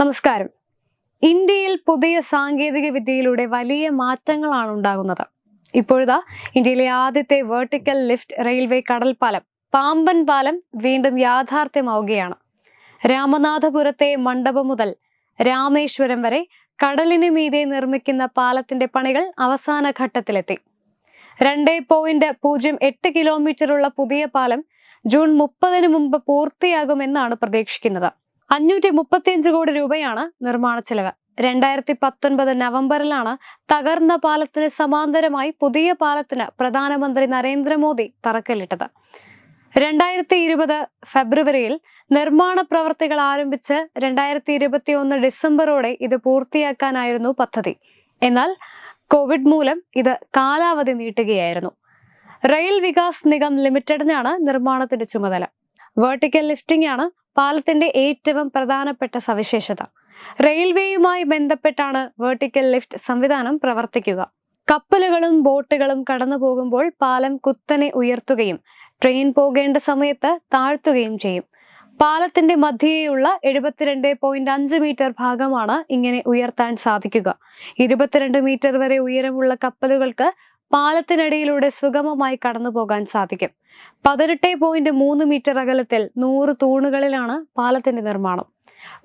നമസ്കാരം. ഇന്ത്യയിൽ പുതിയ സാങ്കേതിക വിദ്യയിലൂടെ വലിയ മാറ്റങ്ങളാണ് ഉണ്ടാകുന്നത്. ഇപ്പോഴതാ ഇന്ത്യയിലെ ആദ്യത്തെ വെർട്ടിക്കൽ ലിഫ്റ്റ് റെയിൽവേ കടൽ പാലം പാമ്പൻ പാലം വീണ്ടും യാഥാർത്ഥ്യമാവുകയാണ്. രാമനാഥപുരത്തെ മണ്ഡപം മുതൽ രാമേശ്വരം വരെ കടലിന് മീതെ നിർമ്മിക്കുന്ന പാലത്തിന്റെ പണികൾ അവസാന ഘട്ടത്തിലെത്തി. രണ്ട് പോയിന്റ് പൂജ്യം എട്ട് കിലോമീറ്ററുള്ള പുതിയ പാലം ജൂൺ മുപ്പതിന് മുമ്പ് പൂർത്തിയാകുമെന്നാണ് പ്രതീക്ഷിക്കുന്നത്. അഞ്ഞൂറ്റി മുപ്പത്തിയഞ്ച് കോടി രൂപയാണ് നിർമ്മാണ ചെലവ്. രണ്ടായിരത്തി പത്തൊൻപത് നവംബറിലാണ് തകർന്ന പാലത്തിന് സമാന്തരമായി പുതിയ പാലത്തിന് പ്രധാനമന്ത്രി നരേന്ദ്രമോദി തറക്കല്ലിട്ടത്. രണ്ടായിരത്തി ഇരുപത് ഫെബ്രുവരിയിൽ നിർമ്മാണ പ്രവർത്തികൾ ആരംഭിച്ച് രണ്ടായിരത്തി ഇരുപത്തി ഒന്ന് ഡിസംബറോടെ ഇത് പൂർത്തിയാക്കാനായിരുന്നു പദ്ധതി. എന്നാൽ കോവിഡ് മൂലം ഇത് കാലാവധി നീട്ടുകയായിരുന്നു. റെയിൽ വികാസ് നിഗം ലിമിറ്റഡിനാണ് നിർമ്മാണത്തിന്റെ ചുമതല. വെർട്ടിക്കൽ ലിഫ്റ്റിംഗ് ആണ് പാലത്തിന്റെ ഏറ്റവും പ്രധാനപ്പെട്ട സവിശേഷത. റെയിൽവേയുമായി ബന്ധപ്പെട്ടാണ് വെർട്ടിക്കൽ ലിഫ്റ്റ് സംവിധാനം പ്രവർത്തിക്കുക. കപ്പലുകളും ബോട്ടുകളും കടന്നു പോകുമ്പോൾ പാലം കുത്തനെ ഉയർത്തുകയും ട്രെയിൻ പോകേണ്ട സമയത്ത് താഴ്ത്തുകയും ചെയ്യും. പാലത്തിന്റെ മധ്യയുള്ള എഴുപത്തിരണ്ട് പോയിന്റ് അഞ്ച് മീറ്റർ ഭാഗമാണ് ഇങ്ങനെ ഉയർത്താൻ സാധിക്കുക. ഇരുപത്തിരണ്ട് മീറ്റർ വരെ ഉയരമുള്ള കപ്പലുകൾക്ക് പാലത്തിനടിയിലൂടെ സുഗമമായി കടന്നു പോകാൻ സാധിക്കും. പതിനെട്ട് പോയിന്റ് മൂന്ന് മീറ്റർ അകലത്തിൽ നൂറ് തൂണുകളിലാണ് പാലത്തിന്റെ നിർമ്മാണം.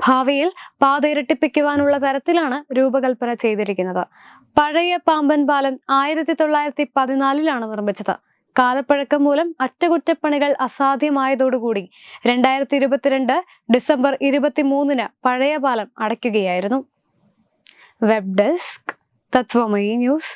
ഭാവിയിൽ പാത ഇരട്ടിപ്പിക്കുവാനുള്ള തരത്തിലാണ് രൂപകൽപ്പന ചെയ്തിരിക്കുന്നത്. പഴയ പാമ്പൻ പാലം ആയിരത്തി തൊള്ളായിരത്തി പതിനാലിലാണ് നിർമ്മിച്ചത്. കാലപ്പഴക്കം മൂലം അറ്റകുറ്റപ്പണികൾ അസാധ്യമായതോടുകൂടി രണ്ടായിരത്തി ഇരുപത്തിരണ്ട് ഡിസംബർ ഇരുപത്തി മൂന്നിന് പഴയ പാലം അടയ്ക്കുകയായിരുന്നു. Web desk Tatwamayi news.